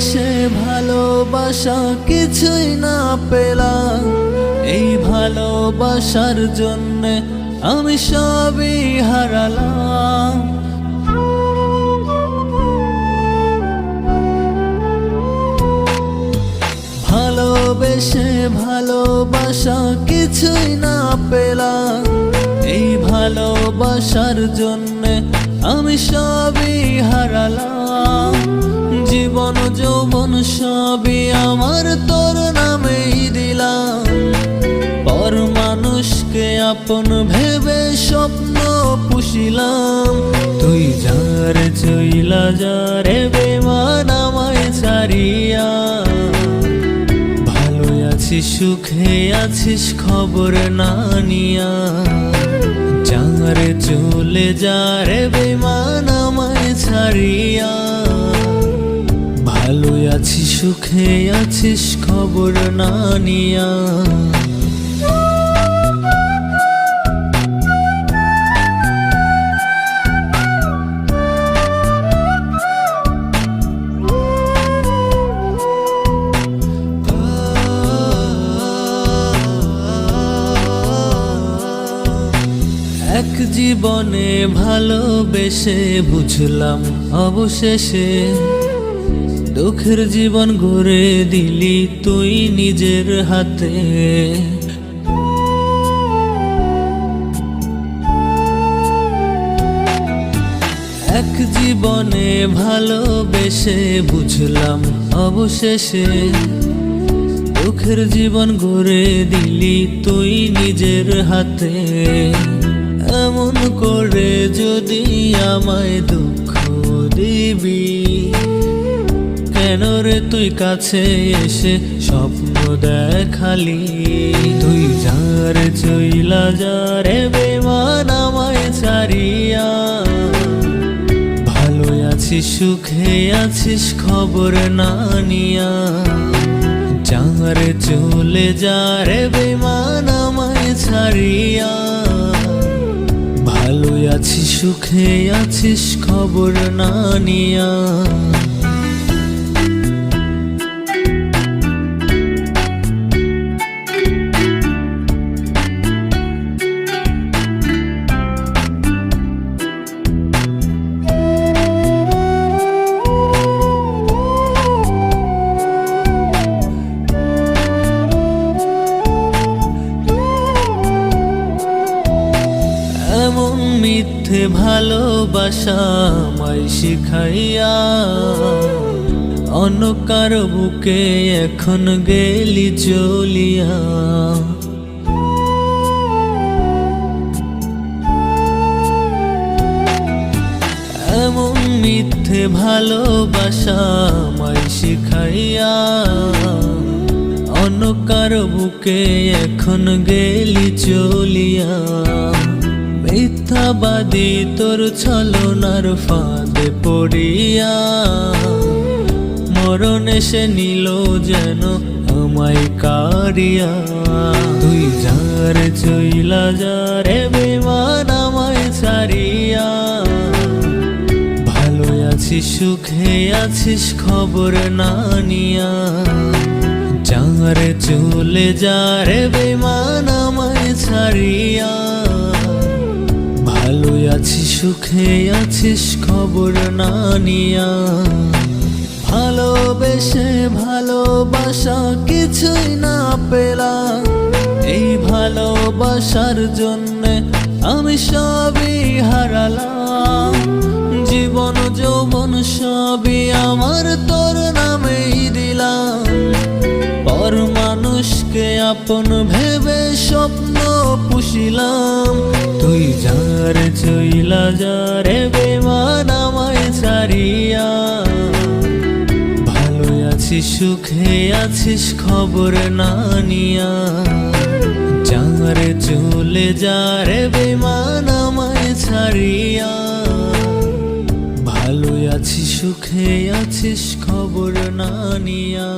ভালোবেসে ভালোবাসা কিছুই না পেলাম। এই ভালোবাসার জন্য আমি সবই হারালাম। ভালোবেসে ভালোবাসা কিছুই না পেলাম। এই ভালোবাসার জন্য আমি সবই হারালাম। জীবন যৌবন সবই আমার তোর নামেই দিলাম। পর মানুষকে আপন ভেবে স্বপ্ন পুষিলাম। তুই যার চইলা যারে বেমান আমায় ছাড়িয়া। ভালো আছিস, সুখে আছিস, খবর না নিয়া। যারে চলে যারে বেমান আমায় ছাড়িয়া। আছিস সুখে আছিস খবর না নিয়া। এক জীবনে ভালোবেসে বুঝলাম অবশেষে দুঃখের জীবন ঘুরে দিলি তুই নিজের হাতে। এক জীবনে ভালোবেসে বুঝলাম অবশেষে দুঃখের জীবন ঘুরে দিলি তুই নিজের হাতে। এমন করে যদি আমায় দুঃখ দিবি তুই কাছে এসে স্বপ্ন দেখালি। তুই যার চইলা যারে বেমান আমায় ছাড়িয়া। ভালো আছিস, সুখে আছিস, খবর না নিয়া। যারে চলে যারে বেমান আমায় ছাড়িয়া। ভালো আছিস, সুখে আছিস, খবর না নিয়া। ভালোবাসা মাই শিখাইয়া অন্য কারও বুকে এখন গেলি চলিয়া। এমন মিথ্যে ভালোবাসা আমায় শিখাইয়া অন্য কারও বুকে এখন গেলি চলিয়া। মিথ্যাবাদী তোর ছলনার ফাঁদে পড়িয়া। মরণ এসে নিল যেন আমায় কারিয়া তুই যার চইলা যারে বেমান আমায় ছাড়িয়া। ভালো আছিস, সুখে আছিস, খবর না নিয়া। যারে চলে যারে বেমান আমায় ছাড়িয়া। সুখে আছিস খবর না নিয়া। ভালোবেসে ভালোবাসা কিছুই না পেলাম এই ভালোবাসার জন্য আমি সবই হারালাম। আপন ভেবে স্বপ্ন পুষিলাম। তুই যার চইলা যারে বেমান আমায় ছাড়িয়া। ভালো আছিস, সুখে আছিস, খবর না নিয়া। যারে চলে যারে বেমান আমায় ছাড়িয়া। ভালো আছিস, সুখে আছিস, খবর না নিয়া।